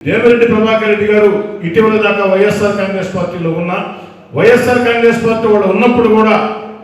దేవిరెడ్డి ప్రభాకర్ రెడ్డి గారు ఇటీవల దాకా వైఎస్ఆర్ కాంగ్రెస్ పార్టీలో ఉన్న వైఎస్ఆర్ కాంగ్రెస్ పార్టీ వాళ్ళు ఉన్నప్పుడు కూడా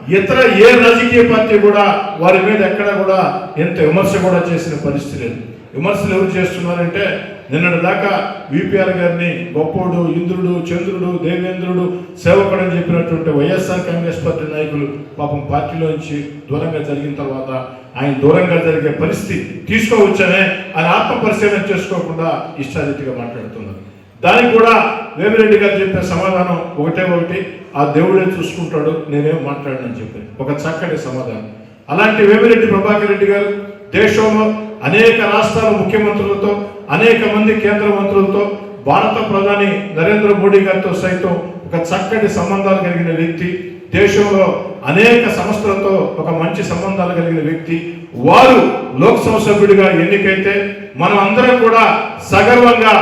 ఇతర ఏ రాజకీయ పార్టీ కూడా వారి మీద ఎక్కడ కూడా ఎంత విమర్శ కూడా చేసిన పరిస్థితి లేదు. విమర్శలు ఎవరు చేస్తున్నారంటే నిన్నటి దాకా విపిఆర్ గారిని గొప్పోడు ఇంద్రుడు చంద్రుడు దేవేంద్రుడు సేవకుడు అని చెప్పినటువంటి వైఎస్ఆర్ కాంగ్రెస్ పార్టీ నాయకులు పాపం పార్టీలోంచి దూరంగా జరిగిన తర్వాత ఆయన దూరంగా జరిగే పరిస్థితి తీసుకోవచ్చనే ఆయన ఆత్మపరిశీలన చేసుకోకుండా ఇష్టారీతిగా మాట్లాడుతున్నారు. దానికి కూడా వేమిరెడ్డి గారు చెప్పిన సమాధానం ఒకటే ఒకటి ఆ దేవుడే చూసుకుంటాడు నేనేం మాట్లాడనని చెప్పి ఒక చక్కటి సమాధానం. అలాంటి వేమిరెడ్డి ప్రభాకర్ రెడ్డి గారు దేశంలో అనేక రాష్ట్రాల ముఖ్యమంత్రులతో అనేక మంది కేంద్ర మంత్రులతో భారత ప్రధాని నరేంద్ర మోడీ గారితో సైతం ఒక చక్కటి సంబంధాలు కలిగిన వ్యక్తి దేశంలో అనేక సంస్థలతో ఒక మంచి సంబంధాలు కలిగిన వ్యక్తి. వారు లోక్సభ సభ్యుడిగా ఎన్నికైతే మనం అందరం కూడా సగర్వంగా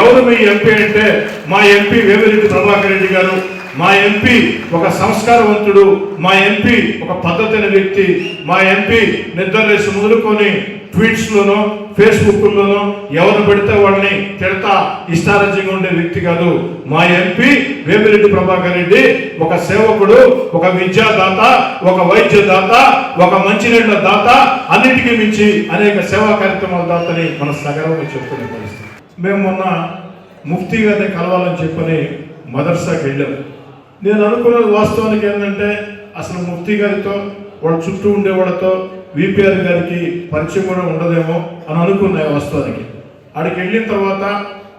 ఎవరు మీ ఎంపీ అంటే మా ఎంపీ వేమిరెడ్డి ప్రభాకర్ రెడ్డి గారు. మా ఎంపీ ఒక సంస్కారవంతుడు. మా ఎంపీ ఒక పద్ధతైన వ్యక్తి. మా ఎంపీ నిద్రలేసి మొదలుకొని ట్వీట్స్లోనో ఫేస్బుక్లోనో ఎవరు పెడితే వాళ్ళని తిడతా ఇష్టారాజ్యంగా ఉండే వ్యక్తి కాదు. మా ఎంపీ వేమిరెడ్డి ప్రభాకర్ రెడ్డి ఒక సేవకుడు ఒక విద్యాదాత ఒక వైద్యదాత ఒక మంచినీళ్ళ దాత అన్నిటికీ మించి అనేక సేవా కార్యక్రమాల దాతని మన సగర్వంగా చెప్పుకునే పరిస్థితి. మేము మొన్న ముఫ్తీ గారిని కలవాలని చెప్పని మదర్సాకి వెళ్ళాం. నేను అనుకున్నది వాస్తవానికి ఏంటంటే అసలు ముఫ్తీ గారితో వాళ్ళ చుట్టూ ఉండే వాళ్ళతో విపిఆర్ గారికి పరిచయం కూడా ఉండదేమో అని అనుకున్నాయి వాస్తవానికి. ఆడికి వెళ్ళిన తర్వాత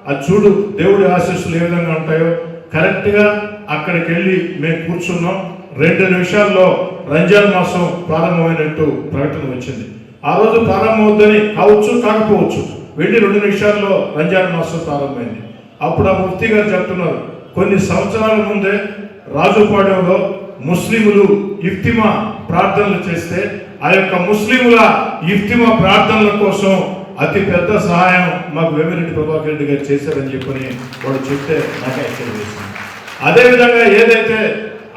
అది చూడు దేవుడి ఆశీస్సులు ఏ విధంగా ఉంటాయో కరెక్ట్గా అక్కడికి వెళ్ళి మేము కూర్చున్నాం. రెండు నిమిషాల్లో రంజాన్ మాసం ప్రారంభమైనట్టు ప్రకటన వచ్చింది. ఆ రోజు ప్రారంభమవుద్దని కావచ్చు కాకపోవచ్చు. వెళ్ళి రెండు నిమిషాల్లో రంజాన్ మాసం ప్రారంభమైంది. అప్పుడు ఆ ముఫ్తీ గారు చెప్తున్నారు కొన్ని సంవత్సరాల ముందే రాజుపాడెంలో ముస్లిములు ఇఫ్తిమా ప్రార్థనలు చేస్తే ఆ యొక్క ముస్లింల ఇఫ్తిమా ప్రార్థనల కోసం అతి పెద్ద సహాయం మాకు వేమిరెడ్డి ప్రభాకర్ రెడ్డి గారు చేశారని చెప్పని వాడు చెప్తే నాకు ఆశ్చర్యం వేసింది అదేవిధంగా ఏదైతే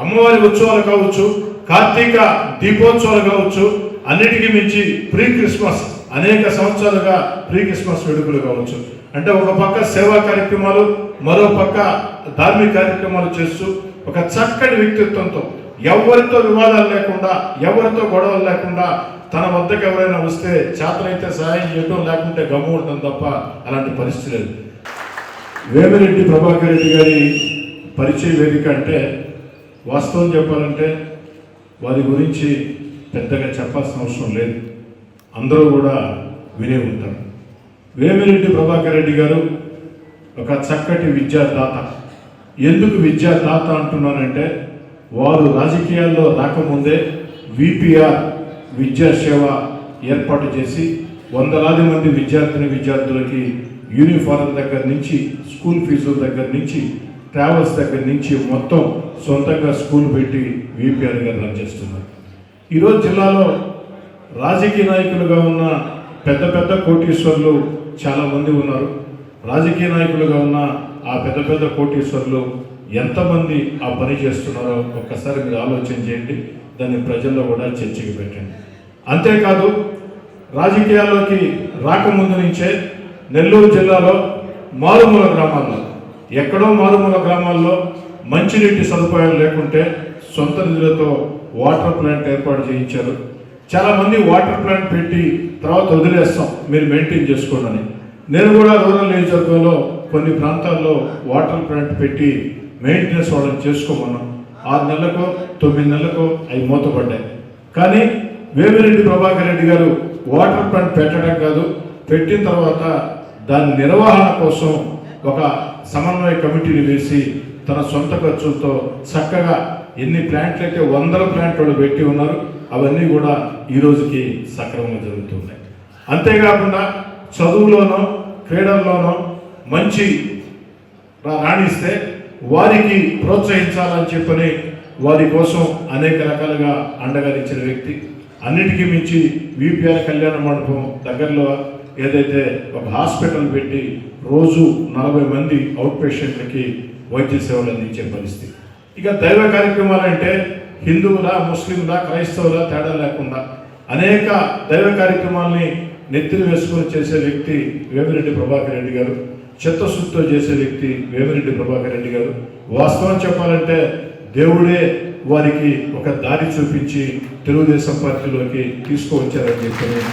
అమ్మవారి ఉత్సవాలు కావచ్చు కార్తీక దీపోత్సవాలు కావచ్చు అన్నిటికీ మించి ప్రీ క్రిస్మస్ అనేక సంవత్సరాలుగా ప్రీ క్రిస్మస్ వేడుకలు కావచ్చు అంటే ఒక పక్క సేవా కార్యక్రమాలు మరో పక్క ధార్మిక కార్యక్రమాలు చేస్తూ ఒక చక్కటి వ్యక్తిత్వంతో ఎవరితో వివాదాలు లేకుండా ఎవరితో గొడవలు లేకుండా తన వద్దకు ఎవరైనా వస్తే చేతనైతే సహాయం చేయడం లేకుంటే గమ్ము ఉండడం తప్ప అలాంటి పరిస్థితి లేదు. వేమిరెడ్డి ప్రభాకర్ రెడ్డి గారి పరిచయ వేదిక అంటే వాస్తవం చెప్పాలంటే వారి గురించి పెద్దగా చెప్పాల్సిన అవసరం లేదు. అందరూ కూడా వినే ఉంటారు. వేమిరెడ్డి ప్రభాకర్ రెడ్డి గారు ఒక చక్కటి విద్యాదాత. ఎందుకు విద్యాదాత అంటున్నానంటే వారు రాజకీయాల్లో రాకముందే విపిఆర్ విద్యా సేవ ఏర్పాటు చేసి వందలాది మంది విద్యార్థిని విద్యార్థులకి యూనిఫారం దగ్గర నుంచి స్కూల్ ఫీజుల దగ్గర నుంచి ట్రావెల్స్ దగ్గర నుంచి మొత్తం సొంతంగా స్కూల్ పెట్టి విపిఆర్ గారు రన్ చేస్తున్నారు. ఈరోజు జిల్లాలో రాజకీయ నాయకులుగా ఉన్న పెద్ద పెద్ద కోటీశ్వర్లు చాలామంది ఉన్నారు. రాజకీయ నాయకులుగా ఉన్న ఆ పెద్ద పెద్ద కోటీశ్వర్లు ఎంతమంది ఆ పని చేస్తున్నారో ఒక్కసారి మీరు ఆలోచన చేయండి. దాన్ని ప్రజల్లో కూడా చర్చకి పెట్టండి. అంతేకాదు రాజకీయాల్లోకి రాకముందు నుంచే నెల్లూరు జిల్లాలో మారుమూల గ్రామాల్లో ఎక్కడో మారుమూల గ్రామాల్లో మంచినీటి సదుపాయాలు లేకుంటే సొంత నిధులతో వాటర్ ప్లాంట్ ఏర్పాటు చేయించారు. చాలా మంది వాటర్ ప్లాంట్ పెట్టి తర్వాత వదిలేస్తాం. మీరు మెయింటైన్ చేసుకోండి నేను కూడా రూరల్ నియోజకవర్గంలో కొన్ని ప్రాంతాల్లో వాటర్ ప్లాంట్ పెట్టి మెయింటెనెన్స్ వాళ్ళని చేసుకోమన్నాం. ఆరు నెలలకు తొమ్మిది నెలలకు అవి మూతపడ్డాయి. కానీ వేమిరెడ్డి ప్రభాకర్ రెడ్డి గారు వాటర్ ప్లాంట్ పెట్టడం కాదు పెట్టిన తర్వాత దాని నిర్వహణ కోసం ఒక సమన్వయ కమిటీని వేసి తన సొంత ఖర్చులతో చక్కగా ఎన్ని ప్లాంట్లు అయితే వందల ప్లాంట్లు పెట్టి ఉన్నారు అవన్నీ కూడా ఈ రోజుకి సక్రమంగా జరుగుతున్నాయి. అంతేకాకుండా చదువులోనో క్రీడల్లోనో మంచి రాణిస్తే వారికి ప్రోత్సహించాలని చెప్పని వారి కోసం అనేక రకాలుగా అండగా ఇచ్చిన వ్యక్తి అన్నిటికీ మించి విపిఆర్ కళ్యాణ మండపం దగ్గరలో ఏదైతే ఒక హాస్పిటల్ పెట్టి రోజు నలభై మంది అవుట్ పేషెంట్లకి వైద్య సేవలు అందించే పరిస్థితి. ఇక దైవ కార్యక్రమాలు అంటే హిందువుల ముస్లింల క్రైస్తవుల తేడా లేకుండా అనేక దైవ కార్యక్రమాల్ని నెత్తిన వేసుకొని చేసే వ్యక్తి వేమిరెడ్డి ప్రభాకర్ రెడ్డి గారు చిత్తశుద్ధితో చేసే వ్యక్తి వేమిరెడ్డి ప్రభాకర్ రెడ్డి గారు. వాస్తవం చెప్పాలంటే దేవుడే వారికి ఒక దారి చూపించి తెలుగుదేశం పార్టీలోకి తీసుకువచ్చారని చెప్పి నేను